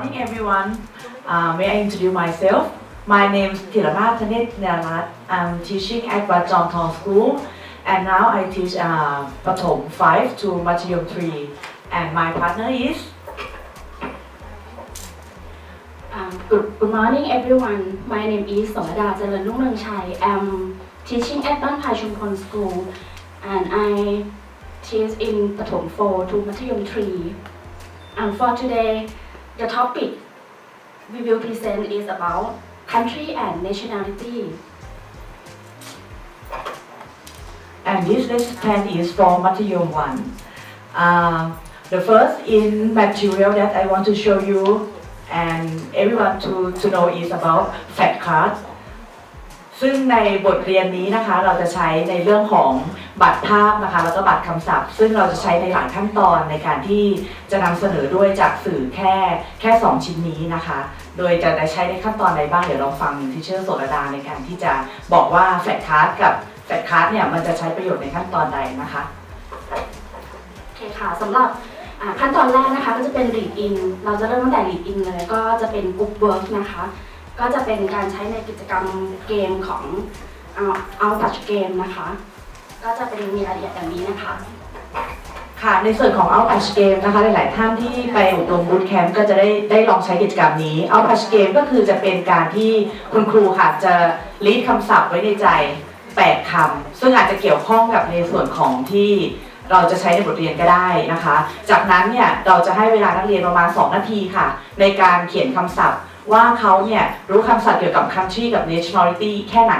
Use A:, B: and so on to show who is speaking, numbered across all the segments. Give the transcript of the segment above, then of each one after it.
A: morning, everyone. Uh, may I introduce myself? My name is Thirana Thanet Narat. I'm teaching at Wat Jong Thong School, and now I teach uh, Pathom 5 to Mathayom 3. And my partner is
B: Um, good, good morning everyone. My name is สรดาเจริญรุ่งเรืองชัย I'm teaching at บ้านพายชุมพล School and I teach in ประถม4 to มัธยม 3. And for today, the topic we will present is about country and nationality.
A: and this lesson plan is for Mathayom 1. Uh, the first in material that I want to show you and everyone to, to know is about fact card ซึ่งในบทเรียนนี้นะคะเราจะใช้ในเรื่องของบัตรภาพนะคะแล้วก็บัตรคำศัพท์ ซึ่งเราจะใช้ในหลายขั้นตอนในการที่จะนำเสนอด้วยจากสื่อแค่แค่ 2 ชิ้นนี้นะคะ โดยจะได้ใช้ในขั้นตอนใดบ้างเดี๋ยวเราฟังทิเชอร์โสรดาในการที่จะบอกว่าแฟกคาร์ดกับแฟกคาร์ดเนี่ยมันจะใช้ประโยชน์ในขั้นตอนใดนะคะ
B: โอเคค่ะสำหรับขั้นตอนแรกนะคะก็จะเป็น read in เราจะเริ่มตั้งแต่ read in เลยก็จะเป็น book work นะคะ ก็จะเป็นการใช้ในกิจกรรมเกมของเอาตัดเกมนะคะ ก็จะเป็นมีรายละเอียดอย่างนี้นะคะ
A: ค่ะในส่วนของ Out Patch Game นะคะหลาย ๆ ท่านที่ไปอบรมบูตแคมป์ก็จะได้ได้ลองใช้กิจกรรมนี้ Out Patch Game ก็คือจะเป็นการที่คุณครูค่ะจะลิสต์คำศัพท์ไว้ในใจ 8คำซึ่งอาจจะเกี่ยวข้องกับในส่วนของที่เราจะใช้ในบทเรียนก็ได้นะคะ จากนั้นเนี่ยเราจะให้เวลานักเรียนประมาณ 2 นาทีค่ะ ในการเขียนคำศัพท์ ว่าเขาเนี่ยรู้คำศัพท์เกี่ยวกับ country กับ nationality แค่ไหน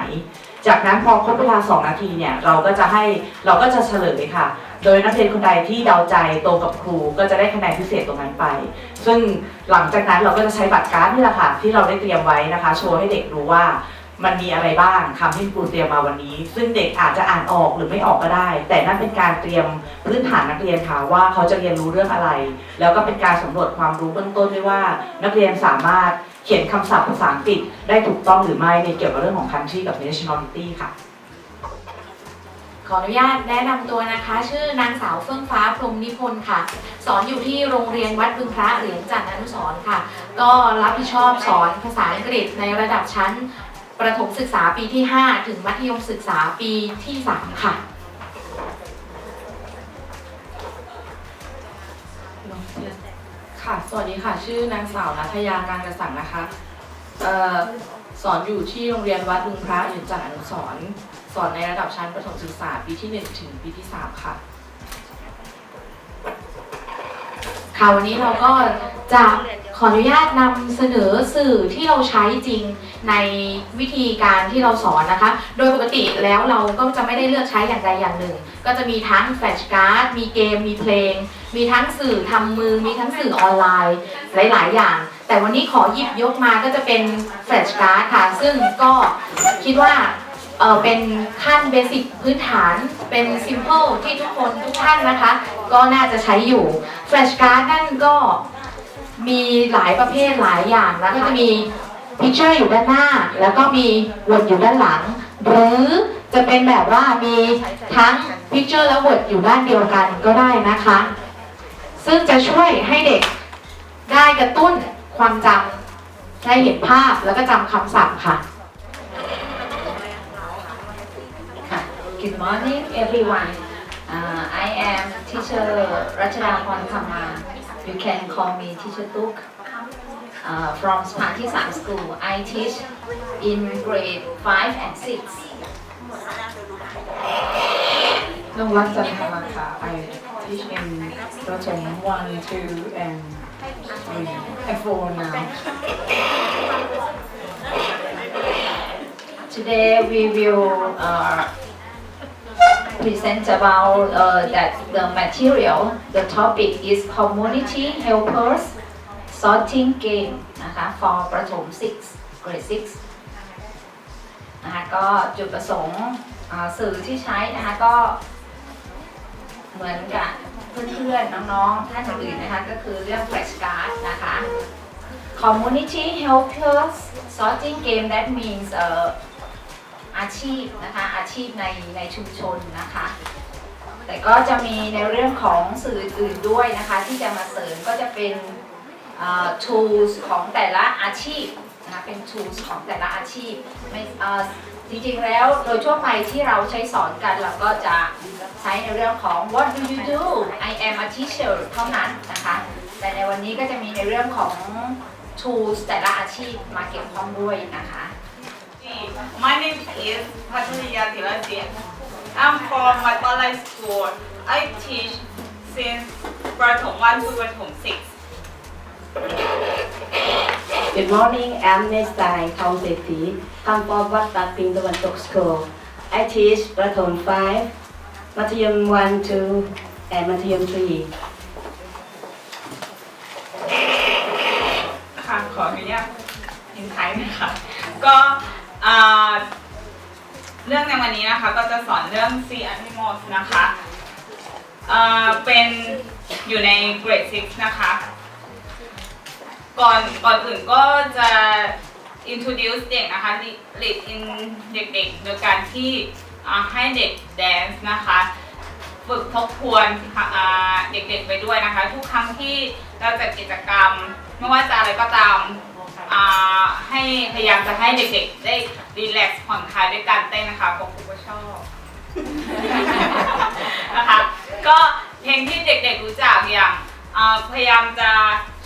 A: จากนั้นพอครบเวลา 2 นาทีเนี่ยเราก็จะให้เราก็จะเฉลยค่ะ โดยนักเรียนคนใดที่เดาใจตรงกับครูก็จะได้คะแนนพิเศษตรงนั้นไป ซึ่งหลังจากนั้นเราก็จะใช้บัตรการ์ดนี่แหละค่ะที่เราได้เตรียมไว้นะคะ โชว์ให้เด็กรู้ว่ามันมีอะไรบ้างคำที่ครูเตรียมมาวันนี้ ซึ่งเด็กอาจจะอ่านออกหรือไม่ออกก็ได้ แต่นั่นเป็นการเตรียมพื้นฐานนักเรียนค่ะว่าเขาจะเรียนรู้เรื่องอะไร แล้วก็เป็นการสำรวจความรู้เบื้องต้นด้วยว่า นักเรียนสามารถ เขียนคำศัพท์ภาษาอังกฤษได้ถูกต้องหรือไม่ในเกี่ยวกับเรื่องของ country กับ nationality ค่ะ
C: ขออนุญาตแนะนำตัวนะคะ ชื่อนางสาวเฟื่องฟ้าพรมนิพนธ์ค่ะ สอนอยู่ที่โรงเรียนวัดบึงพระเหรียญจันทร์อนุสรณ์ค่ะ ก็รับผิดชอบสอนภาษาอังกฤษในระดับชั้น ประถมศึกษาปีที่ 5 ถึงมัธยมศึกษาปีที่ 3 ค่ะ
D: ค่ะ สวัสดีค่ะ ชื่อนางสาวนัทยาการกระสังนะคะเอ่อสอนอยู่ที่โรงเรียนวัดลุงพระหรือจันทร์อนุสรณ์สอนในระดับชั้นประถมศึกษาปีที่ 1 ถึงปีที่ 3 ค่ะ
C: ค่ะ วันนี้เราก็จะ ขออนุญาตนำเสนอสื่อที่เราใช้จริงในวิธีการที่เราสอนนะคะ โดยปกติแล้วเราก็จะไม่ได้เลือกใช้อย่างใดอย่างหนึ่ง ก็จะมีทั้งแฟลชการ์ด มีเกม มีเพลง มีทั้งสื่อทำมือ มีทั้งสื่อออนไลน์ หลาย ๆ อย่าง แต่วันนี้ขอหยิบยกมาก็จะเป็นแฟลชการ์ดค่ะ ซึ่งก็คิดว่าเออเป็นขั้นเบสิกพื้นฐานเป็นซิมเ l ิลที่ทุกคนทุกท่านนะคะ ก็น่าจะใช้อยู่แฟลชการ์ดนั่นก็ มีหลายประเภทหลายอย่างแล้วก็จะมีพิ c เ u r e อยู่ด้านหน้า แล้วก็มีว o ร์ดอยู่ด้านหลัง หรือจะเป็นแบบว่ามีทั้งพิ c เ u r e และว o ร์ดอยู่ด้านเดียวกันก็ได้นะคะ ซึ่งจะช่วยให้เด็กได้กระตุ้นความจำได้เห็นภาพแล้วก็จำคำศัพท์ค่ะ
E: Good morning, everyone. Uh, I am teacher Rachada Ponkama. You can call me teacher Tuk. Uh, from Spartisam School, I teach in grade 5 and 6.
D: น้องรักจันทมาค่ะ I teach in ประถม one two and three and four now
E: Today we will uh, present about uh, that the material. The topic is community helpers sorting game นะคะ for ประถม 6 grade 6 นะคะก็จุดประสงค์สื่อที่ใช้นะคะก็เหมือนกับเพื่อนๆ น้องๆ ท่านอื่นนะคะ ก็คือเรื่อง flashcard นะคะ community helpers sorting game that means เอาชีพนะคะอาชีพในในชุมชนนะคะ แต่ก็จะมีในเรื่องของสื่ออื่นด้วยนะคะ ที่จะมาเสริมก็จะเป็น tools ของแต่ละอาชีพนะคะเป็น tools ของแต่ละอาชีพไม่เออจริงๆแล้วโดยทั่วไปที่เราใช้สอนกันเราก็จะใช้ในเรื่องของ what do you do I am a teacher เท่านั้นนะคะ แต่ในวันนี้ก็จะมีในเรื่องของ tools แต่ละอาชีพมาเกี่ยวข้องด้วยนะคะ
F: My name is Patricia Tilasin. I'm from Matalai School. I teach since Prathom 1 to Prathom 6.
G: Good morning, I'm Nestai Kauseti. I'm from Wat Pat Ping Tawan Tok School. I teach Prathom 5, Mathayam 1, 2, and Mathayam 3.
F: ค่ะขออนุญาตทิ้งท้ายนะคะ ก็ อ่าเรื่องในวันนี้นะคะก็จะสอนเรื่อง Sea Animals นะคะอ่าเป็นอยู่ในเกรด 6 นะคะ ก่อนก่อนอื่นก็จะ introduce เด็กนะคะ lead in เด็กๆ โดยการที่ให้เด็ก dance นะคะฝึกทบทวนเด็กๆไปด้วยนะคะ ทุกครั้งที่เราจัดกิจกรรม ไม่ว่าจะอะไรก็ตาม ให้พยายามจะให้เด็กๆ ได้รีแลกซ์ผ่อนคลายด้วยการเต้นนะคะเพราะครูก็ชอบนะคะ ก็เพลงที่เด็กๆรู้จักอย่างพยายามจะ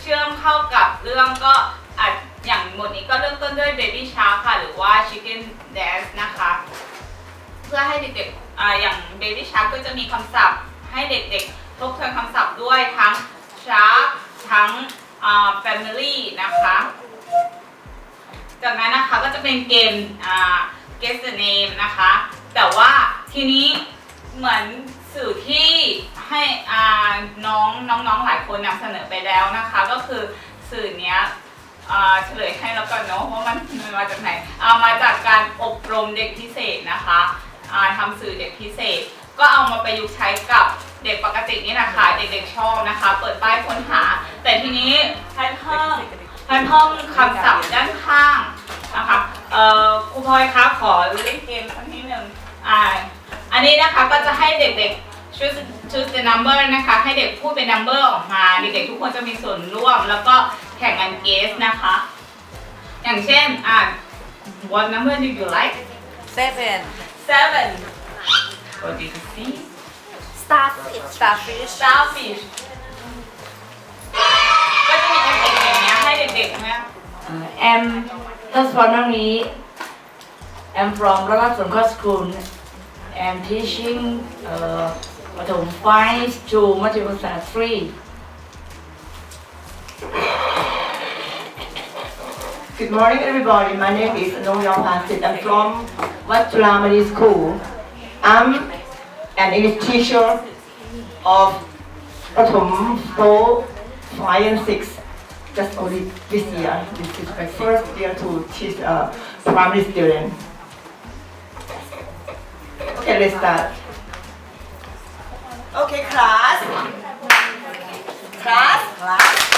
F: เชื่อมเข้ากับเรื่องก็อย่างหมดนี้ก็เริ่มต้นด้วย Baby Shark ค่ะ หรือว่า Chicken Dance นะคะ เพื่อให้เด็กๆออย่าง Baby Shark ก็จะมีคำศัพท์ ให้เด็กๆทบทวนคำศัพท์ด้วยทั้ง Shark ทั้ง Family นะคะ จากนั้นนะคะก็จะเป็นเกมอ่า guess the name นะคะ แต่ว่าทีนี้เหมือนสื่อที่ให้อ่าน้องน้องๆหลายคนนำเสนอไปแล้วนะคะ ก็คือสื่อเนี้ยเฉลยให้แล้วกันเนาะว่ามันมันมาจากไหนามาจากการอบรมเด็กพิเศษนะคะาทำสื่อเด็กพิเศษ ก็เอามาประยุกต์ใช้กับเด็กปกตินี่นะคะเด็กๆชอบนะคะ เปิดป้ายค้นหา แต่ทีนี้ให้เพิ่มให้เพิ่มคำศัพท์ด้านข้าง เอ่อครูพลอยคะขอเล่นเกมสักนิดหนึ่งอ่าอันนี้นะคะก็จะให้เด็กๆ choose choose the number นะคะ ให้เด็กพูดเป็น number ออกมา เด็กๆทุกคนจะมีส่วนร่วม แล้วก็แข่งกัน guess นะคะ อย่างเช่นอ่า what number do you like
H: Seven.
F: seven what do you see
H: Starfish. Starfish.
F: starfish ก็จะมีเอฟเฟกต์อย่างเงี้ยให้เด็กๆนะ
G: Uh, I'm That's for. I'm from Ralasun School. I'm teaching uh, five to three.
I: Good morning, everybody. My name is Nongyong Pasit. I'm from Wat School. I'm an English teacher of 4, 5, and 6. Just only this year. This is my first year to teach a primary student. Okay, let's start. Okay. Class. Class. Class.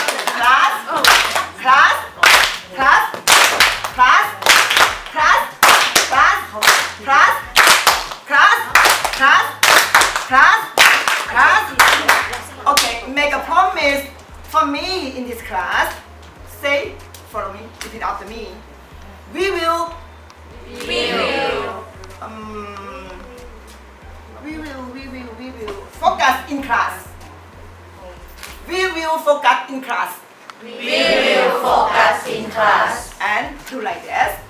I: After me. We will. We will. Um. We will. We will. We will focus in class. We will focus in class.
H: We will focus in class.
I: and do like this.